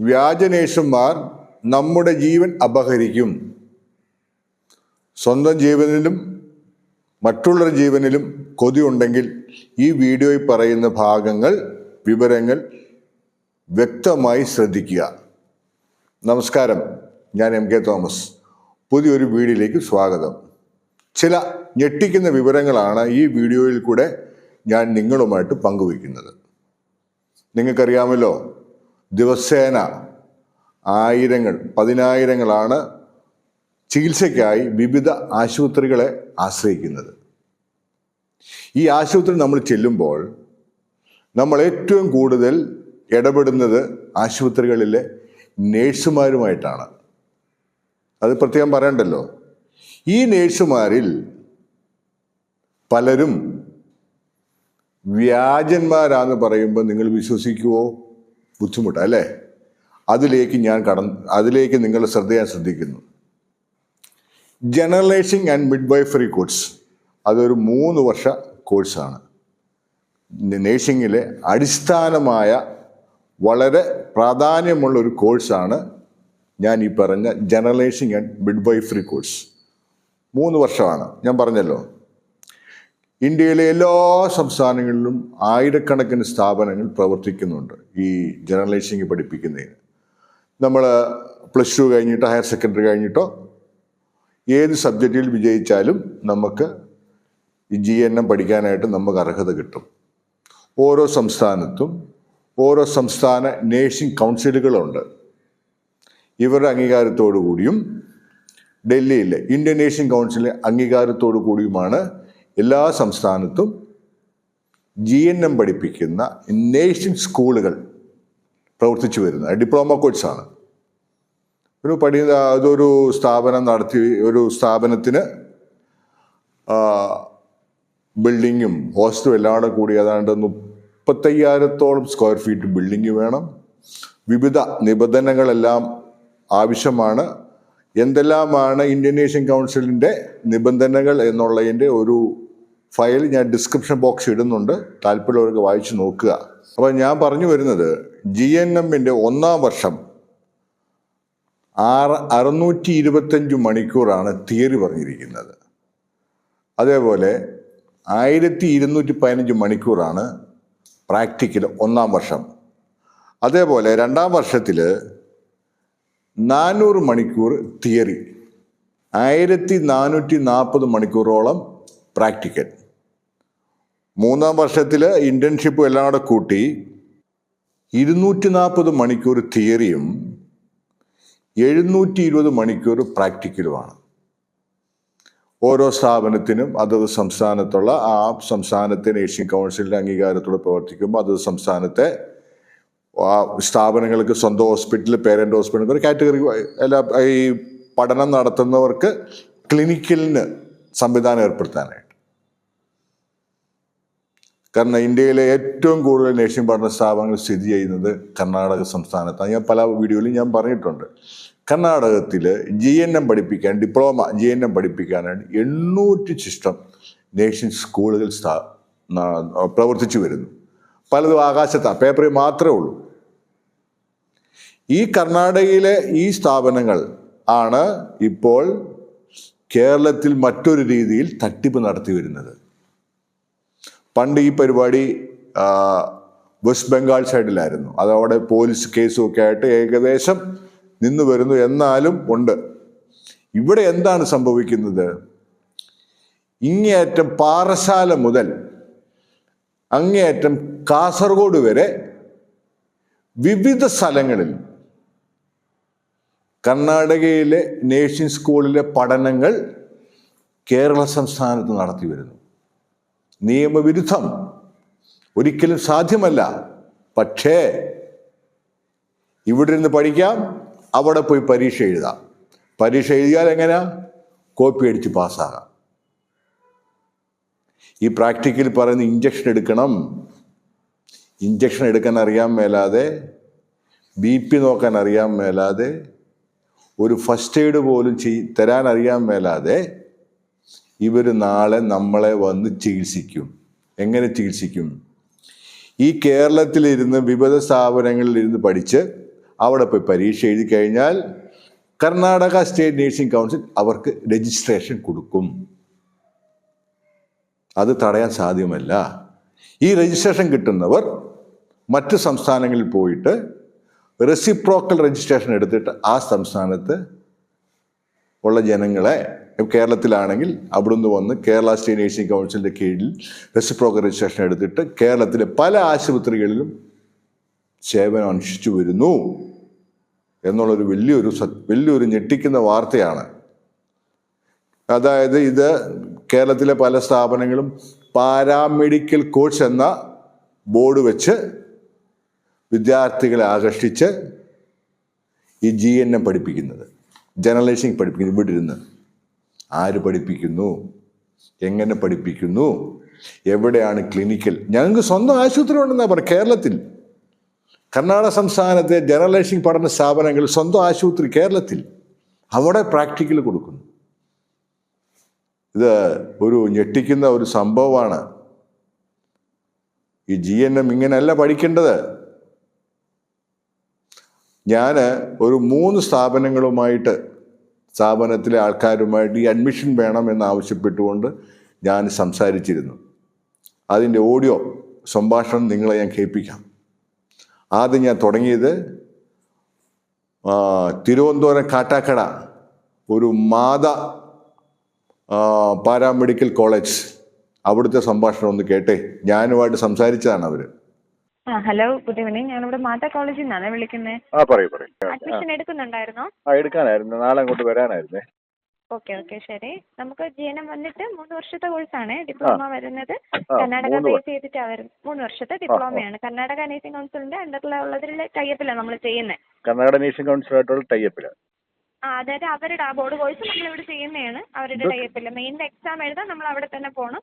വ്യാജനേഷന്മാർ നമ്മുടെ ജീവൻ അപഹരിക്കും. സ്വന്തം ജീവനിലും മറ്റുള്ളവരുടെ ജീവനിലും കൊതിയുണ്ടെങ്കിൽ ഈ വീഡിയോയിൽ പറയുന്ന ഭാഗങ്ങൾ വിവരങ്ങൾ വ്യക്തമായി ശ്രദ്ധിക്കുക. നമസ്കാരം. ഞാൻ എം കെ തോമസ്. പുതിയൊരു വീഡിയോയിലേക്ക് സ്വാഗതം. ചില ഞെട്ടിക്കുന്ന വിവരങ്ങളാണ് ഈ വീഡിയോയിൽ കൂടെ ഞാൻ നിങ്ങളുമായിട്ട് പങ്കുവയ്ക്കുന്നത്. നിങ്ങൾക്കറിയാമല്ലോ ദിവസേന ആയിരങ്ങൾ പതിനായിരങ്ങളാണ് ചികിത്സയ്ക്കായി വിവിധ ആശുപത്രികളെ ആശ്രയിക്കുന്നത്. ഈ ആശുപത്രി നമ്മൾ ചെല്ലുമ്പോൾ നമ്മൾ ഏറ്റവും കൂടുതൽ ഇടപെടുന്നത് ആശുപത്രികളിലെ നേഴ്സുമാരുമായിട്ടാണ്. അത് പ്രത്യേകം പറയണ്ടല്ലോ. ഈ നേഴ്സുമാരിൽ പലരും വ്യാജന്മാരാന്ന് പറയുമ്പോൾ നിങ്ങൾ വിശ്വസിക്കുവോ? ബുദ്ധിമുട്ടാണ് അല്ലേ അതിലേക്ക് ഞാൻ കടന്ന് അതിലേക്ക് നിങ്ങൾ ശ്രദ്ധ ഞാൻ ശ്രദ്ധിക്കുന്നു. General nursing and midwifery course അതൊരു മൂന്ന് വർഷ കോഴ്സാണ് നേഴ്സിങ്ങിലെ അടിസ്ഥാനമായ വളരെ പ്രാധാന്യമുള്ള ഒരു കോഴ്സാണ് ഞാൻ ഈ പറഞ്ഞ general nursing and midwifery course മൂന്ന് വർഷമാണ്. ഞാൻ പറഞ്ഞല്ലോ. ഇന്ത്യയിലെ എല്ലാ സംസ്ഥാനങ്ങളിലും ആയിരക്കണക്കിന് സ്ഥാപനങ്ങൾ പ്രവർത്തിക്കുന്നുണ്ട് ഈ ജനറലൈസിങ് പഠിപ്പിക്കുന്നതിന്. നമ്മൾ പ്ലസ് ടു കഴിഞ്ഞിട്ടോ ഹയർ സെക്കൻഡറി കഴിഞ്ഞിട്ടോ ഏത് സബ്ജക്റ്റിൽ വിജയിച്ചാലും നമുക്ക് ജി എൻ എം പഠിക്കാനായിട്ട് നമുക്ക് അർഹത കിട്ടും. ഓരോ സംസ്ഥാനത്തും ഓരോ സംസ്ഥാന നേഴ്സിംഗ് കൗൺസിലുകളുണ്ട്. ഇവരുടെ അംഗീകാരത്തോടു കൂടിയും ഡൽഹിയിലെ ഇന്ത്യൻ നേഴ്സിംഗ് കൗൺസിലിലെ അംഗീകാരത്തോടു കൂടിയുമാണ് എല്ലാ സംസ്ഥാനത്തും ജി എൻ എം പഠിപ്പിക്കുന്ന നേഴ്സിംഗ് സ്കൂളുകൾ പ്രവർത്തിച്ചു വരുന്നത്. ഡിപ്ലോമ കോഴ്സാണ് ഒരു പഠി അതൊരു സ്ഥാപനം നടത്തി ഒരു സ്ഥാപനത്തിന് ബിൽഡിങ്ങും ഹോസ്റ്റലും എല്ലാം കൂടെ കൂടി ഏതാണ്ട് മുപ്പത്തയ്യായിരത്തോളം സ്ക്വയർ ഫീറ്റ് ബിൽഡിംഗ് വേണം. വിവിധ നിബന്ധനകളെല്ലാം ആവശ്യമാണ്. എന്തെല്ലാമാണ് ഇന്ത്യൻ നേഷ്യൻ കൗൺസിലിന്റെ നിബന്ധനകൾ എന്നുള്ളതിന്റെ ഒരു ഫയൽ ഞാൻ ഡിസ്ക്രിപ്ഷൻ ബോക്സ് ഇടുന്നുണ്ട്. താല്പര്യമുള്ളവർക്ക് വായിച്ചു നോക്കുക. അപ്പോൾ ഞാൻ പറഞ്ഞു വരുന്നത് ജി എൻ എമ്മിന്റെ ഒന്നാം വർഷം ആറ് അറുന്നൂറ്റി ഇരുപത്തഞ്ച് മണിക്കൂറാണ് തിയറി പറഞ്ഞിരിക്കുന്നത്. അതേപോലെ ആയിരത്തി ഇരുന്നൂറ്റി പതിനഞ്ച് മണിക്കൂറാണ് പ്രാക്ടിക്കൽ ഒന്നാം വർഷം. അതേപോലെ രണ്ടാം വർഷത്തിൽ നാനൂറ് മണിക്കൂർ തിയറി ആയിരത്തി നാനൂറ്റി നാൽപ്പത് മണിക്കൂറോളം പ്രാക്ടിക്കൽ. മൂന്നാം വർഷത്തിൽ ഇന്റേൺഷിപ്പും എല്ലാം കൂടെ കൂട്ടി ഇരുന്നൂറ്റി നാൽപ്പത് മണിക്കൂർ തിയറിയും എഴുന്നൂറ്റി ഇരുപത് മണിക്കൂർ പ്രാക്ടിക്കലുമാണ് ഓരോ സ്ഥാപനത്തിനും അതത് സംസ്ഥാനത്തുള്ള ആ സംസ്ഥാനത്തിന് ഏഷ്യൻ കൗൺസിലിന്റെ അംഗീകാരത്തോടെ പ്രവർത്തിക്കുമ്പോൾ അതത് സംസ്ഥാനത്തെ ആ സ്ഥാപനങ്ങൾക്ക് സ്വന്തം ഹോസ്പിറ്റൽ പേരന്റ് ഹോസ്പിറ്റൽ ഒരു കാറ്റഗറി എല്ലാ ഈ പഠനം നടത്തുന്നവർക്ക് ക്ലിനിക്കലിന് സംവിധാനം ഏർപ്പെടുത്താനായിട്ട്. കാരണം ഇന്ത്യയിലെ ഏറ്റവും കൂടുതൽ നേഴ്സിംഗ് പഠന സ്ഥാപനങ്ങൾ സ്ഥിതി ചെയ്യുന്നത് കർണാടക സംസ്ഥാനത്താണ്. ഞാൻ പല വീഡിയോയിലും ഞാൻ പറഞ്ഞിട്ടുണ്ട്. കർണാടകത്തിൽ ജി എൻ എം പഠിപ്പിക്കാൻ ഡിപ്ലോമ ജി എൻ എം പഠിപ്പിക്കാനാണ് എണ്ണൂറ്റി ശിഷ്ടം നേഴ്സിംഗ് സ്കൂളുകൾ സ്ഥാ പ്രവർത്തിച്ചു വരുന്നു. പലതും ആകാശത്താണ് പേപ്പറിൽ മാത്രമേ ഉള്ളൂ. ഈ കർണാടകയിലെ ഈ സ്ഥാപനങ്ങൾ ആണ് ഇപ്പോൾ കേരളത്തിൽ മറ്റൊരു രീതിയിൽ തട്ടിപ്പ് നടത്തി വരുന്നത്. പണ്ട് ഈ പരിപാടി വെസ്റ്റ് ബംഗാൾ സൈഡിലായിരുന്നു. അതവിടെ പോലീസ് കേസും ഒക്കെ ആയിട്ട് ഏകദേശം നിന്ന് വരുന്നു എന്നാലും ഉണ്ട്. ഇവിടെ എന്താണ് സംഭവിക്കുന്നത്? ഇങ്ങേയറ്റം പാറശാല മുതൽ അങ്ങേയറ്റം കാസർഗോഡ് വരെ വിവിധ സ്ഥലങ്ങളിൽ കർണാടകയിലെ നേഴ്സിംഗ് സ്കൂളിലെ പഠനങ്ങൾ കേരള സംസ്ഥാനത്ത് നടത്തി വരുന്നു. നിയമവിരുദ്ധം ഒരിക്കലും സാധ്യമല്ല. പക്ഷേ ഇവിടെ ഇരുന്ന് പഠിക്കാം അവിടെ പോയി പരീക്ഷ എഴുതാം. പരീക്ഷ എഴുതിയാൽ എങ്ങനെയാ കോപ്പി അടിച്ച് പാസ്സാകാം. ഈ പ്രാക്ടിക്കൽ പറയുന്ന ഇഞ്ചക്ഷൻ എടുക്കണം. ഇഞ്ചക്ഷൻ എടുക്കാൻ അറിയാൻ മേലാതെ ബി പി നോക്കാൻ അറിയാൻ മേലാതെ ഒരു ഫസ്റ്റ് എയ്ഡ് പോലും ചെയ് തരാൻ അറിയാൻ മേലാതെ ഇവർ നാളെ നമ്മളെ വന്ന് ചികിത്സിക്കും. എങ്ങനെ ചികിത്സിക്കും? ഈ കേരളത്തിലിരുന്ന് വിവിധ സ്ഥാപനങ്ങളിൽ ഇരുന്ന് പഠിച്ച് അവിടെ പോയി പരീക്ഷ എഴുതി കഴിഞ്ഞാൽ കർണാടക സ്റ്റേറ്റ് നേഴ്സിംഗ് കൗൺസിൽ അവർക്ക് രജിസ്ട്രേഷൻ കൊടുക്കും. അത് തടയാൻ സാധ്യമല്ല. ഈ രജിസ്ട്രേഷൻ കിട്ടുന്നവർ മറ്റ് സംസ്ഥാനങ്ങളിൽ പോയിട്ട് റെസിപ്രോക്കൽ രജിസ്ട്രേഷൻ എടുത്തിട്ട് ആ സംസ്ഥാനത്ത് ഉള്ള ജനങ്ങളെ കേരളത്തിലാണെങ്കിൽ അവിടുന്ന് വന്ന് കേരള സ്റ്റേറ്റ് നേഴ്സിംഗ് കൗൺസിലിന്റെ കീഴിൽ റെസിപ്രോക്കൽ രജിസ്ട്രേഷൻ എടുത്തിട്ട് കേരളത്തിലെ പല ആശുപത്രികളിലും സേവനം അനുഷ്ഠിച്ചു വരുന്നു എന്നുള്ളൊരു വലിയൊരു വലിയൊരു ഞെട്ടിക്കുന്ന വാർത്തയാണ്. അതായത് ഇത് കേരളത്തിലെ പല സ്ഥാപനങ്ങളും പാരാമെഡിക്കൽ കോഴ്സ് എന്ന ബോർഡ് വെച്ച് വിദ്യാർത്ഥികളെ ആകർഷിച്ച് ഈ ജി എൻ എം പഠിപ്പിക്കുന്നത് ജനറലൈസിങ് പഠിപ്പിക്കുന്നത് ഇവിടെ ഇരുന്ന് ആര് പഠിപ്പിക്കുന്നു? എങ്ങനെ പഠിപ്പിക്കുന്നു? എവിടെയാണ് ക്ലിനിക്കൽ ഞങ്ങൾക്ക് സ്വന്തം ആശുപത്രി ഉണ്ടെന്നാണ് പറയുക കേരളത്തിൽ. കർണാടക സംസ്ഥാനത്തെ ജനറലൈസിംഗ് പഠന സ്ഥാപനങ്ങൾ സ്വന്തം ആശുപത്രി കേരളത്തിൽ. അവിടെ പ്രാക്ടിക്കൽ കൊടുക്കുന്നു. ഇത് ഒരു ഞെട്ടിക്കുന്ന ഒരു സംഭവമാണ്. ഈ ജി എൻ എം ഇങ്ങനെയല്ല പഠിക്കേണ്ടത്. ഞാൻ ഒരു മൂന്ന് സ്ഥാപനങ്ങളുമായിട്ട് സ്ഥാപനത്തിലെ ആൾക്കാരുമായിട്ട് ഈ അഡ്മിഷൻ വേണം എന്ന് ആവശ്യപ്പെട്ടുകൊണ്ട് ഞാൻ സംസാരിച്ചിരുന്നു. അതിന്റെ ഓഡിയോ സംഭാഷണം നിങ്ങളെ ഞാൻ കേൾപ്പിക്കാം. ആദ്യം ഞാൻ തുടങ്ങിയത് തിരുവനന്തപുരം കാട്ടാക്കട ഒരു മാത പാരാമെഡിക്കൽ കോളേജ്. അവിടുത്തെ സംഭാഷണം ഒന്ന് കേട്ടെ. ഞാനുമായിട്ട് സംസാരിച്ചതാണ് അവർ ആ ഹലോ ഗുഡ് ഈവനിങ്. ഞാനിവിടെ മാതാ കോളേജിൽ നിന്നാണ് വിളിക്കുന്നത് ആ പറയൂ പറയൂ. ആ, അഡ്മിഷൻ എടുക്കുന്നുണ്ടായിരുന്നോ? ആ എടുക്കാനായിരുന്നു. നാളെ അങ്ങോട്ട് വരാനായിരുന്നേ. ഓക്കെ ഓക്കെ ശരി. നമുക്ക് ജി എൻ എം വന്നിട്ട് മൂന്ന് വർഷത്തെ കോഴ്സാണ്. ഡിപ്ലോമ വരുന്നത്. ആ, കർണാടക മൂന്ന് ബേസ് ചെയ്തിട്ടാണ് വരുന്നത് മൂന്ന് വർഷത്തെ ഡിപ്ലോമയാണ്. കർണാടക നേഴ്സിംഗ് കൗൺസിലിന്റെ അണ്ടറിലുള്ളതിലെ ടൈപ്പിലാണ് നമ്മൾ ചെയ്യുന്നത് കർണാടക നേഴ്സിംഗ് കൗൺസിലായിട്ടുള്ള ടൈപ്പിൽ ആ അതായത് അവരുടെ ആ ബോർഡ് കോഴ്സ് നമ്മൾ ഇവിടെ ചെയ്യുന്നതാണ്. അവരുടെ ഇത് ടൈപ്പിൽ മെയിൻ എക്സാം എഴുതാൻ നമ്മൾ അവിടെ തന്നെ പോകണം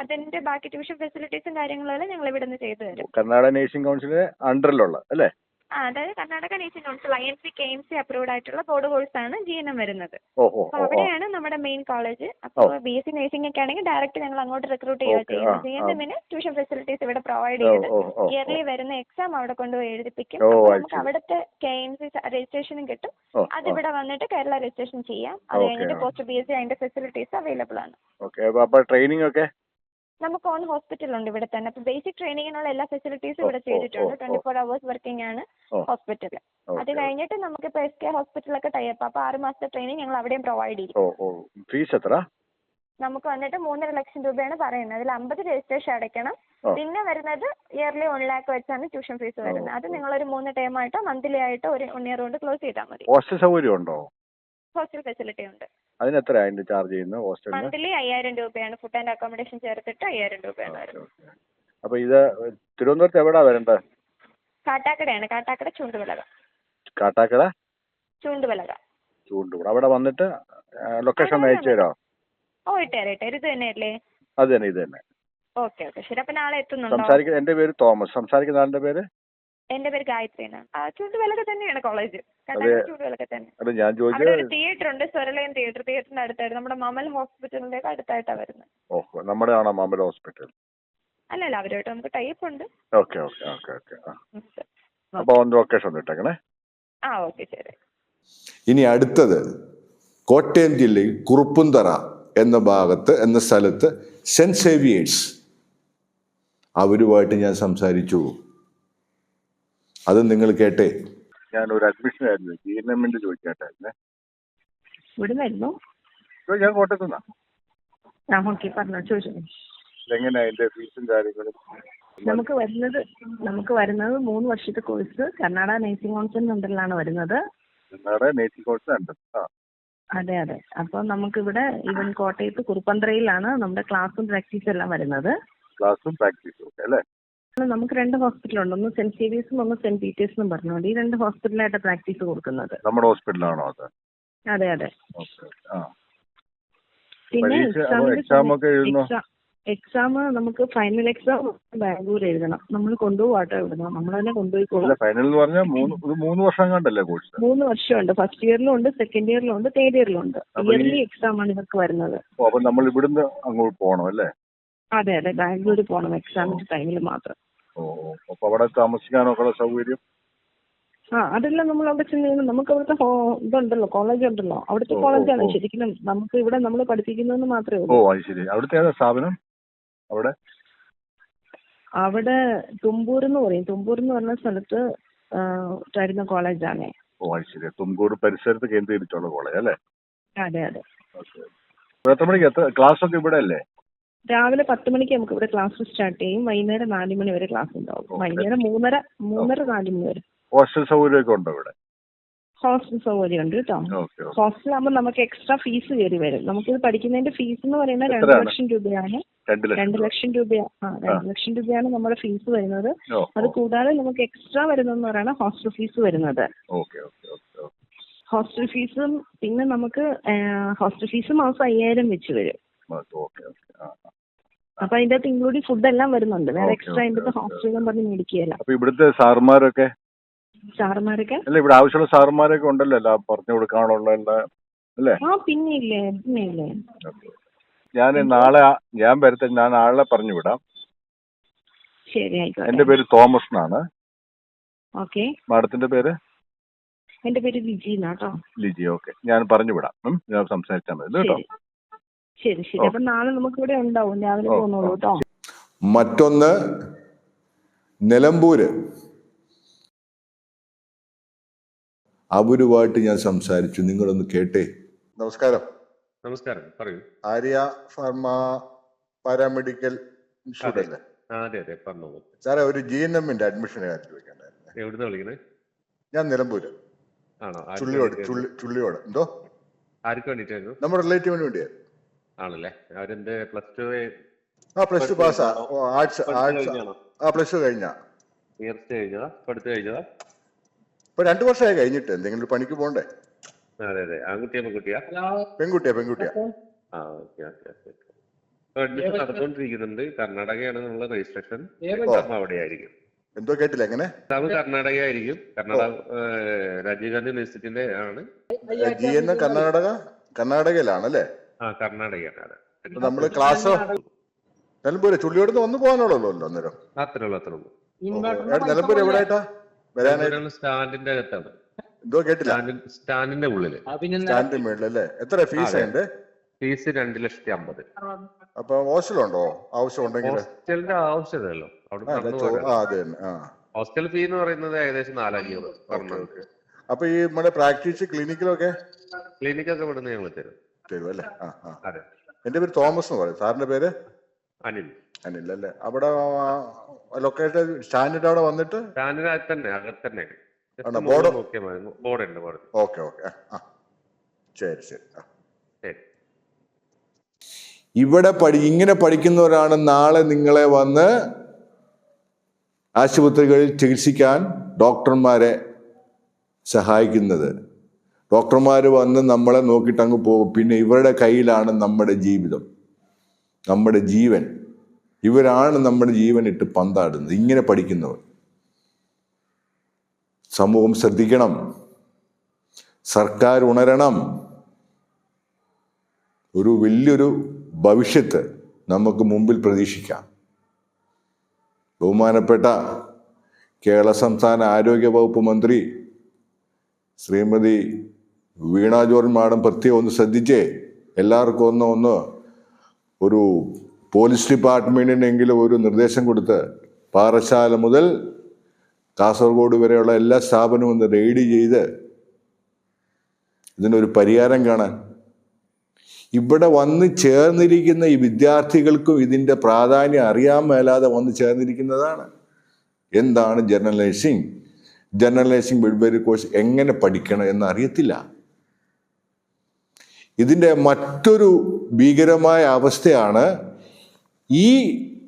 അതിന്റെ ബാക്കി ട്യൂഷൻ ഫെസിലിറ്റീസും കാര്യങ്ങളെല്ലാം ഞങ്ങൾ ഇവിടെ നിന്ന് ചെയ്തു തരും. കർണാടക നേഴ്സിംഗ് കൗൺസിലിന്റെ അണ്ടറിലുള്ള അല്ലേ? ആ അതായത് Karnataka nursing council I N C K M C approved ആയിട്ടുള്ള ബോർഡ് കോഴ്സാണ് ജി എൻ എം വരുന്നത്. അപ്പൊ അവിടെയാണ് നമ്മുടെ മെയിൻ കോളേജ് അപ്പോൾ ബി എസ് സി നേഴ്സിംഗ് ഒക്കെ ആണെങ്കിൽ ഡയറക്റ്റ് ഞങ്ങൾ അങ്ങോട്ട് റിക്രൂട്ട് ചെയ്യുക ചെയ്യുന്നത്. ജി എൻ എമ്മിന് ട്യൂഷൻ ഫെസിലിറ്റീസ് ഇവിടെ പ്രൊവൈഡ് ചെയ്ത് ഇയർലി വരുന്ന എക്സാം അവിടെ കൊണ്ടുപോയി എഴുതിപ്പിക്കും. അപ്പോൾ നമുക്ക് അവിടുത്തെ കെ എം സി രജിസ്ട്രേഷനും കിട്ടും. അത് ഇവിടെ വന്നിട്ട് കേരള രജിസ്ട്രേഷൻ ചെയ്യാം. അത് കഴിഞ്ഞിട്ട് പോസ്റ്റ് ബി എസ് സി അതിന്റെ ഫെസിലിറ്റീസ് അവൈലബിൾ ആണ്. ട്രെയിനിങ് ഒക്കെ നമുക്ക് ഓൺ ഹോസ്പിറ്റൽ ഉണ്ട് ഇവിടെ തന്നെ. അപ്പോൾ ബേസിക് ട്രെയിനിങ്ങിനുള്ള എല്ലാ ഫെസിലിറ്റീസും ഇവിടെ ചെയ്തിട്ടുണ്ട്. ട്വന്റി ഫോർ അവേഴ്സ് വർക്കിംഗ് ആണ് ഹോസ്പിറ്റൽ അത് കഴിഞ്ഞിട്ട് നമുക്ക് നമുക്കിപ്പോൾ എസ് കെ ഹോസ്പിറ്റലൊക്കെ ടൈപ്പ് അപ്പോൾ ആറ് മാസത്തെ ട്രെയിനിങ് ഞങ്ങൾ അവിടെയും പ്രൊവൈഡ് ചെയ്യും. ഫീസ് എത്ര? നമുക്ക് വന്നിട്ട് മൂന്നര ലക്ഷം രൂപയാണ് പറയുന്നത്. അതിൽ അമ്പത് രജിസ്ട്രേഷൻ അടയ്ക്കണം. പിന്നെ വരുന്നത് ഇയർലി വൺ ലാക്ക് വെച്ചാണ് ട്യൂഷൻ ഫീസ് വരുന്നത്. അത് നിങ്ങൾ ഒരു മൂന്ന് ടൈം ആയിട്ടോ മന്ത്ലി ആയിട്ടോ ഒരു വൺ ഇയർ കൊണ്ട് ക്ലോസ് ചെയ്താൽ മതി. സൗകര്യം ഉണ്ടോ? ഹോസ്റ്റൽ ഫെസിലിറ്റി ഉണ്ട്. അതിന് എത്ര അതിന്റെ ചാർജ് ചെയ്യുന്നത് ഹോസ്റ്റലിന്? മന്ത്ലി അയ്യായിരം രൂപയാണ്. ഫുഡ് ആൻഡ് അക്കോമഡേഷൻ ചേർത്തിട്ട് അയ്യായിരം രൂപയാണ് വരുന്നത്. അപ്പൊ ഇത് തിരുവനന്തപുരത്ത് എവിടാ വരേണ്ടത് കാട്ടാക്കടയാണ്. കാട്ടാക്കട ചൂണ്ടുവിളക. കാട്ടാക്കട? ചൂണ്ടുവിളക. ചൂണ്ടുവിള. അവിടെ വന്നിട്ട് ലൊക്കേഷൻ അയച്ചു തരാമോ ഓ ഇട്ടേരെ ഇട്ടേരെ ഇത് തന്നെയല്ലേ? അത് തന്നെ ഇത് തന്നെ. Okay okay. ശരി അപ്പൊ നാളെ എത്തുന്നുണ്ടോ? സംസാരിക്കുന്ന എന്റെ പേര് തോമസ്. സംസാരിക്കുന്ന ആളുടെ പേര്? എന്റെ പേര് ഗായത്രി എന്നാണ്. ആ ചൂണ്ടുവിലക തന്നെയാണ് കോളേജ് കാട്ടാക്കട ചൂണ്ടുവിലക തന്നെ. ഞാൻ അവിടെ ചോദിച്ചത് ഒരു തിയേറ്റർ ഉണ്ട് സ്വരലയം തിയേറ്റർ തിയേറ്ററിന്റെ അടുത്തായിട്ട് നമ്മുടെ മമൽ ഹോസ്പിറ്റലിന്റെ അടുത്തായിട്ടാണ് വരുന്നത്. ഓഹ് നമ്മുടെ ആണോ ഹോസ്പിറ്റൽ അല്ല അല്ല അവരുമായിട്ട് നമുക്ക് ടൈപ്പ് ഉണ്ട്. ഓക്കെ ഓക്കെ ഓക്കെ ഓക്കെ ആ. ഉം, അപ്പൊ ഒന്ന് ലൊക്കേഷൻ ഒന്ന് ഇട്ടേക്കണേ. ആ ഓക്കെ ശരി. ഇനി അടുത്തത് കോട്ടയം ജില്ലയിൽ കുറുപ്പുന്തറ എന്ന ഭാഗത്ത് എന്ന സ്ഥലത്ത് സെന്റ് സേവിയേഴ്സ് അവരുമായിട്ട് ഞാൻ സംസാരിച്ചു. അത് നിങ്ങൾ കേട്ടേ. ഞാൻ ഒരു അഡ്മിഷൻ ആയിരുന്നു. ജി എൻ എമ്മിന്റെ ചോദിക്കാട്ടായിരുന്നേ ഇവിടെ വരുന്നു ഞാൻ കോട്ടയത്ത് നിന്നാ ആ ഓക്കെ പറഞ്ഞോ ചോദിച്ചു. എങ്ങനെയാ അതിന്റെ ഫീസും കാര്യങ്ങളും? നമുക്ക് വരുന്നത് നമുക്ക് വരുന്നത് മൂന്ന് വർഷത്തെ കോഴ്സ് കർണാടക നേഴ്സിംഗ് കൗൺസിലിന്റെ അണ്ടറിലാണ് വരുന്നത്. അതെ നേഴ്സിംഗ് കോഴ്സ് ഉണ്ട്. ആ. അതെ അതെ. അപ്പോൾ നമുക്കിവിടെ ഇവൻ കോട്ടയത്ത് കുറുപ്പന്തറയിലാണ് നമ്മുടെ ക്ലാസ്സും പ്രാക്ടീസും എല്ലാം വരുന്നത്. ക്ലാസ്സും പ്രാക്ടീസും അല്ലേ? നമുക്ക് രണ്ട് ഹോസ്പിറ്റലുണ്ട് ഒന്ന് സെന്റ് സേവിയേഴ്സും ഒന്ന് സെന്റ് പീറ്റേഴ്സ് എന്നും പറഞ്ഞുകൊണ്ട് ഈ രണ്ട് ഹോസ്പിറ്റലായിട്ട് പ്രാക്ടീസ് കൊടുക്കുന്നത്. നമ്മുടെ ഹോസ്പിറ്റലാണോ അത്? അതെ അതെ. പിന്നെ എക്സാം ഒക്കെ എക്സാം നമുക്ക് ഫൈനൽ എക്സാം ബാംഗ്ലൂർ എഴുതണം. നമ്മൾ കൊണ്ടുപോകാട്ടോ എഴുതണം നമ്മൾ തന്നെ കൊണ്ടുപോയിക്കോളാം. ഫൈനൽ എന്ന് പറഞ്ഞാൽ മൂന്ന് വർഷം കണ്ടല്ലേ കോഴ്സ് മൂന്ന് വർഷമുണ്ട്. ഫസ്റ്റ് ഇയറിലും ഉണ്ട് സെക്കൻഡ് ഇയറിലും ഉണ്ട് തേർഡ് ഇയറിലും ഉണ്ട്. ഇയർലി എക്സാം ആണ് ഇവർക്ക് വരുന്നത്. അപ്പൊ നമ്മൾ ഇവിടുന്ന് അങ്ങോട്ട് പോകണം അല്ലേ? അതെ അതെ. ബാംഗ്ലൂർ പോണം. എക്സാമിന്റെ ടൈമിൽ മാത്രം. ഓ ഓ. അപ്പൊ അവിടെ താമസിക്കാനൊക്കെ സൗകര്യം? ആ അതെല്ലാം നമ്മൾ അവിടെ ചെന്ന് കഴിയുമ്പോൾ നമുക്ക് അവിടുത്തെ ഹോ- ഇതുണ്ടല്ലോ കോളേജ് ഉണ്ടല്ലോ. അവിടുത്തെ ഓ, ഓ, കോളേജാണ് ശരിക്കും നമുക്ക് ഇവിടെ നമ്മൾ പഠിപ്പിക്കുന്നതെന്ന് മാത്രമേ ഓ ഉള്ളൂ അത് ശരി. അവിടുത്തെ ഏതാ സ്ഥാപനം? അവിടെ? അവിടെ തുമ്പൂർ എന്ന് പറയും. തുമ്പൂർ എന്ന് പറഞ്ഞ സ്ഥലത്ത് ആ, വരുന്ന കോളേജാണ് ഓ അത് ശരി. തുംകൂർ പരിസരത്ത് കേന്ദ്രീകരിച്ചുള്ള കോളേജ് അല്ലേ? അതെ അതെ. ഓക്കെ. എത്ര മണിക്ക്? എത്ര ക്ലാസ് ഒക്കെ ഇവിടെ അല്ലേ രാവിലെ പത്ത് മണിക്ക് നമുക്ക് ഇവിടെ ക്ലാസ് സ്റ്റാർട്ട് ചെയ്യും. വൈകുന്നേരം നാല് മണി വരെ ക്ലാസ് ഉണ്ടാവും. വൈകുന്നേരം മൂന്നര മൂന്നര നാല് മണി വരെ. ഹോസ്റ്റൽ സൗകര്യമൊക്കെ ഉണ്ടോ ഇവിടെ? ഹോസ്റ്റൽ സൗകര്യം ഉണ്ട് കേട്ടോ ഹോസ്റ്റൽ ആകുമ്പോൾ ഹോസ്റ്റലാകുമ്പോൾ നമുക്ക് എക്സ്ട്രാ ഫീസ് കയറി വരും. ഇത് പഠിക്കുന്നതിന്റെ ഫീസ് എന്ന് പറയുന്നത് രണ്ട് ലക്ഷം രൂപയാണ്. രണ്ട് ലക്ഷം രൂപ. ആ രണ്ട് ലക്ഷം രൂപയാണ് നമ്മുടെ ഫീസ് വരുന്നത്. അത് കൂടാതെ നമുക്ക് എക്സ്ട്രാ വരുന്നതെന്ന് പറയുന്നത് ഹോസ്റ്റൽ ഫീസ് വരുന്നത്. ഹോസ്റ്റൽ ഫീസും പിന്നെ നമുക്ക് ഹോസ്റ്റൽ ഫീസ് മാസം അയ്യായിരം വെച്ച് വരും. അപ്പൊ അതിന്റെ അകത്ത് ഇൻക്ലൂഡിങ് ഫുഡ് എല്ലാം വരുന്നുണ്ട്. വേറെ എക്സ്ട്രാ അതിന്റെ ഓക്കെ. ഹോസ്റ്റലും പറഞ്ഞ് മേടിക്കുകയില്ല. അപ്പൊ ഇവിടുത്തെ സാറുമാരൊക്കെ സാറുമാരൊക്കെ അല്ല ഇവിടെ ആവശ്യമുള്ള സാറുമാരൊക്കെ ഉണ്ടല്ലോ എല്ലാം പറഞ്ഞു കൊടുക്കാനുള്ള എല്ലാ അല്ലേ? ആ പിന്നെ ഇല്ലേ പിന്നെ ഇല്ലേ ഞാൻ നാളെ ഞാൻ വരത്തെ ഞാൻ ആളെ പറഞ്ഞു വിടാം. ശരി എന്റെ ആയിക്കോട്ടെ പേര് തോമസ് എന്നാണ്. ഓക്കെ. മാഡത്തിന്റെ പേര്? എന്റെ പേര് ലിജി എന്നാട്ടോ ലിജി ഓക്കെ. ഞാൻ പറഞ്ഞു വിടാം. ഉം. ഞാൻ സംസാരിച്ചാൽ മതി. കേട്ടോ. ശരി. ശരി ശരി. അപ്പൊ നാളെ നമുക്ക് ഇവിടെ ഉണ്ടാവും. രാവിലെ ഓ, പോന്നോളൂ കേട്ടോ. മറ്റൊന്ന് നിലമ്പൂര്. അവരുമായിട്ട് ഞാൻ സംസാരിച്ചു. നിങ്ങളൊന്ന് കേട്ടേ. നമസ്കാരം. നമസ്കാരം. പറയൂ. ആര്യ ഫർമ പാരാമെഡിക്കൽ ഇൻസ്റ്റിറ്റ്യൂട്ട് അല്ലേ? ആ അതെ അതെ. പറഞ്ഞോളൂ. സാറേ ഒരു ജി എൻ എമ്മിന്റെ അഡ്മിഷൻ കാര്യം ചോദിക്കണ്ടായിരുന്നു എവിടുന്ന വിളിക്കണേ ഞാൻ നിലമ്പൂര്. ആണോ? ചുള്ളിയോട് ചുള്ളിയോട്. എന്തോ? ആർക്ക് വേണ്ടിയിട്ടായിരുന്നു? നമ്മുടെ റിലേറ്റീവിന് വേണ്ടിയായിരുന്നു. ആണല്ലേ? അവരെന്റെ പ്ലസ് ടു ആ പ്ലസ് ടു പാസ്സാ ആർട്സ് ആർട്സ് ആ പ്ലസ് ടു കഴിഞ്ഞ ഉയർച്ച കഴിഞ്ഞതാ? പഠിത്തം കഴിഞ്ഞതാ? ഇപ്പൊ രണ്ടു വർഷമായി കഴിഞ്ഞിട്ട്. എന്തെങ്കിലും ഒരു പണിക്ക് പോണ്ടേ? അതെ അതെ. ആൺകുട്ടിയാ പെൺകുട്ടിയാ? പെൺകുട്ടിയാ പെൺകുട്ടിയാ. ആ ഓക്കെ ഓക്കെ ഓക്കെ അഡ്മിഷൻ നടന്നുകൊണ്ടിരിക്കുന്നുണ്ട് കർണാടകയാണ് നമ്മളെ രജിസ്ട്രേഷൻ അവിടെ ആയിരിക്കും എന്തോ കേട്ടില്ല എങ്ങനെ? എക്സാം കർണാടക ആയിരിക്കും കർണാടക രാജീവ് ഗാന്ധി യൂണിവേഴ്സിറ്റിന്റെ ആണ്. കർണാടക? കർണാടകയിലാണല്ലേ? ആ കർണാടകയാണ് നമ്മൾ ക്ലാസ് നിലമ്പൂര് ചുള്ളിയോട് വന്നു പോകാനുള്ളൂ അന്നേരം. അത്രേ ഉള്ളൂ അത്രേ ഉള്ളൂ. നിലമ്പൂർ എവിടെയായിട്ടാ വരാനായിട്ട്? സ്റ്റാൻഡിന്റെ അകത്താണ്. എന്തോ കേട്ടില്ല. സ്റ്റാൻഡിന്റെ ഉള്ളിൽ. സ്റ്റാൻഡിന്റെ മുകളിൽ അല്ലേ എത്ര ഫീസ്. ഉണ്ട്? ഫീസ് രണ്ട് ലക്ഷത്തി അമ്പത്. അപ്പൊ ഹോസ്റ്റലുണ്ടോ ആവശ്യം ഉണ്ടെങ്കിൽ ഹോസ്റ്റലിന്റെ ആവശ്യമല്ലോ ഹോസ്റ്റൽ ഫീ എന്ന് പറയുന്നത് ഏകദേശം നാലഞ്ഞൂറ് അപ്പൊ ഈ നമ്മുടെ പ്രാക്ടീസ് ക്ലിനിക്കിലൊക്കെ? ക്ലിനിക്കൊക്കെ ഇവിടുന്ന് ഞങ്ങൾ തരും. തരും അല്ലേ? ആ ആ. അതെ. എന്റെ പേര് തോമസ് എന്ന് പറയും. സാറിന്റെ പേര്? അനിൽ. അനിൽ അല്ലേ? അവിടെ ലൊക്കേഷൻ സ്റ്റാൻഡിന്റെ അവിടെ വന്നിട്ട്? സ്റ്റാൻഡിനകത്ത് തന്നെ അകത്ത് തന്നെ ആണോ? board- നോക്കിയാൽ മതി. ബോർഡ് ഉണ്ട് ബോർഡ്. Okay okay. ആ. ശരി ശരി. ആ. ശരി. ഇവിടെ പഠി ഇങ്ങനെ പഠിക്കുന്നവരാണ് നാളെ നിങ്ങളെ വന്ന് ആശുപത്രികളിൽ ചികിത്സിക്കാൻ ഡോക്ടർമാരെ സഹായിക്കുന്നത്. ഡോക്ടർമാർ വന്ന് നമ്മളെ നോക്കിയിട്ട് അങ്ങ് പോകും. പിന്നെ ഇവരുടെ കയ്യിലാണ് നമ്മുടെ ജീവിതം. നമ്മുടെ ജീവൻ. ഇവരാണ് നമ്മുടെ ജീവൻ ഇട്ട് പന്താടുന്നത്. ഇങ്ങനെ പഠിക്കുന്നവർ. സമൂഹം ശ്രദ്ധിക്കണം. സർക്കാർ ഉണരണം. ഒരു വലിയൊരു ഭവിഷ്യത്ത് നമുക്ക് മുമ്പിൽ പ്രതീക്ഷിക്കാം. ബഹുമാനപ്പെട്ട കേരള സംസ്ഥാന ആരോഗ്യ വകുപ്പ് മന്ത്രി ശ്രീമതി വീണ ജോർജ് മാഡം പ്രത്യേകം ഒന്ന് ശ്രദ്ധിച്ചേ. എല്ലാവർക്കും ഒന്ന് ഒന്ന് ഒരു പോലീസ് ഡിപ്പാർട്ട്മെന്റിനെങ്കിലും ഒരു നിർദ്ദേശം കൊടുത്ത് പാറശാല മുതൽ കാസർഗോഡ് വരെയുള്ള എല്ലാ സ്ഥാപനവും ഒന്ന് റെയ്ഡ് ചെയ്ത് ഇതിനൊരു പരിഹാരം കാണാൻ. ഇവിടെ വന്ന് ചേർന്നിരിക്കുന്ന ഈ വിദ്യാർത്ഥികൾക്കും ഇതിന്റെ പ്രാധാന്യം അറിയാൻ മേലാതെ വന്ന് ചേർന്നിരിക്കുന്നതാണ്. എന്താണ് ജേർണലൈസിങ് ജേർണലൈസിങ് വെഡ്ബേരി കോഴ്സ് എങ്ങനെ പഠിക്കണം എന്ന് അറിയത്തില്ല ഇതിന്റെ മറ്റൊരു ഭീകരമായ അവസ്ഥയാണ് ഈ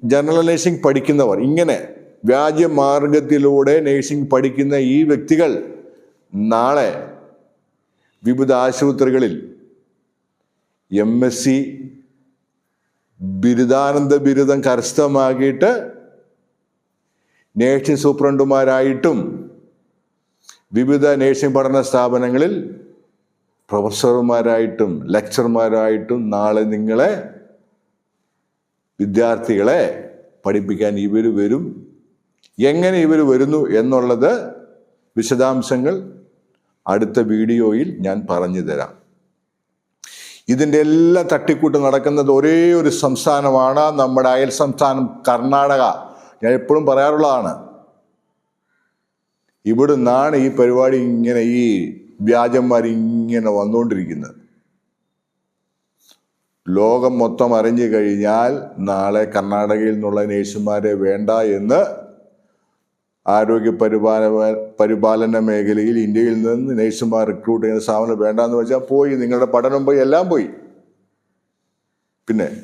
ജനറൽ നഴ്സിംഗ് പഠിക്കുന്നവർ. ഇങ്ങനെ വ്യാജമാർഗത്തിലൂടെ നഴ്സിംഗ് പഠിക്കുന്ന ഈ വ്യക്തികൾ നാളെ വിവിധ ആശുപത്രികളിൽ എം എസ് സി ബിരുദാനന്ദ ബിരുദം കരസ്ഥമാക്കിയിട്ട് നേഴ്സിംഗ് സൂപ്രണ്ടുമാരായിട്ടും വിവിധ നേഴ്സിംഗ് പഠന സ്ഥാപനങ്ങളിൽ പ്രൊഫസർമാരായിട്ടും ലെക്ചർമാരായിട്ടും നാളെ നിങ്ങളെ വിദ്യാർത്ഥികളെ പഠിപ്പിക്കാൻ ഇവർ വരും. എങ്ങനെ ഇവർ വരുന്നു എന്നുള്ളത് വിശദാംശങ്ങൾ അടുത്ത വീഡിയോയിൽ ഞാൻ പറഞ്ഞു തരാം. ഇതിന്റെ എല്ലാ തട്ടിക്കൂട്ട് നടക്കുന്നത് ഒരേ ഒരു സംസ്ഥാനമാണ് നമ്മുടെ അയൽ സംസ്ഥാനം കർണാടക. ഞാൻ എപ്പോഴും പറയാറുള്ളതാണ്. ഇവിടുന്നാണ് ഈ പരിപാടി ഇങ്ങനെ ഈ വ്യാജന്മാർ ഇങ്ങനെ വന്നുകൊണ്ടിരിക്കുന്നത് ലോകം മൊത്തം അറിഞ്ഞു കഴിഞ്ഞാൽ നാളെ കർണാടകയിൽ നിന്നുള്ള നേഴ്സുമാരെ വേണ്ട എന്ന് ആരോഗ്യ പരിപാല പരിപാലന മേഖലയിൽ ഇന്ത്യയിൽ നിന്ന് നേഴ്സുമാർ റിക്രൂട്ട് ചെയ്യുന്ന സ്ഥാപനം വേണ്ടാന്ന് വെച്ചാൽ പോയി നിങ്ങളുടെ പഠനം പോയി എല്ലാം പോയി. പിന്നെ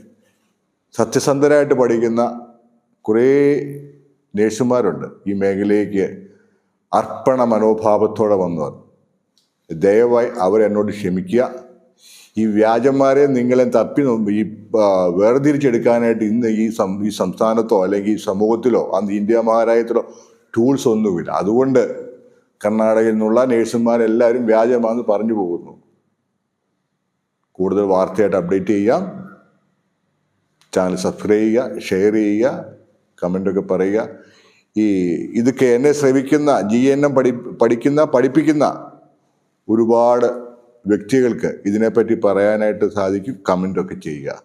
സത്യസന്ധരായിട്ട് പഠിക്കുന്ന കുറേ നേഴ്സുമാരുണ്ട്. ഈ മേഖലയ്ക്ക് അർപ്പണ മനോഭാവത്തോടെ വന്നവർ. ദയവായി അവരെന്നോട് ക്ഷമിക്കുക. ഈ വ്യാജന്മാരെ നിങ്ങളെ തപ്പി ഈ വേർതിരിച്ചെടുക്കാനായിട്ട് ഇന്ന് ഈ സം ഈ സംസ്ഥാനത്തോ അല്ലെങ്കിൽ ഈ സമൂഹത്തിലോ അന്ന് ഇന്ത്യ മഹാരാജ്യത്തിലോ ടൂൾസ് ഒന്നുമില്ല. അതുകൊണ്ട് കർണാടകയിൽ നിന്നുള്ള നേഴ്സുമാരെല്ലാവരും വ്യാജമാണെന്ന് പറഞ്ഞു പോകുന്നു. കൂടുതൽ വാർത്തയായിട്ട് അപ്ഡേറ്റ് ചെയ്യാം. ചാനൽ സബ്സ്ക്രൈബ് ചെയ്യുക ഷെയർ ചെയ്യുക കമന്റൊക്കെ പറയുക. ഈ ഇതൊക്കെ എന്നെ ശ്രവിക്കുന്ന ജി എൻ എം പഠി പഠിക്കുന്ന പഠിപ്പിക്കുന്ന ഒരുപാട് വ്യക്തികൾക്ക് ഇതിനെപ്പറ്റി പറയാനായിട്ട് സാധിക്കും കമന്റൊക്കെ ചെയ്യുക.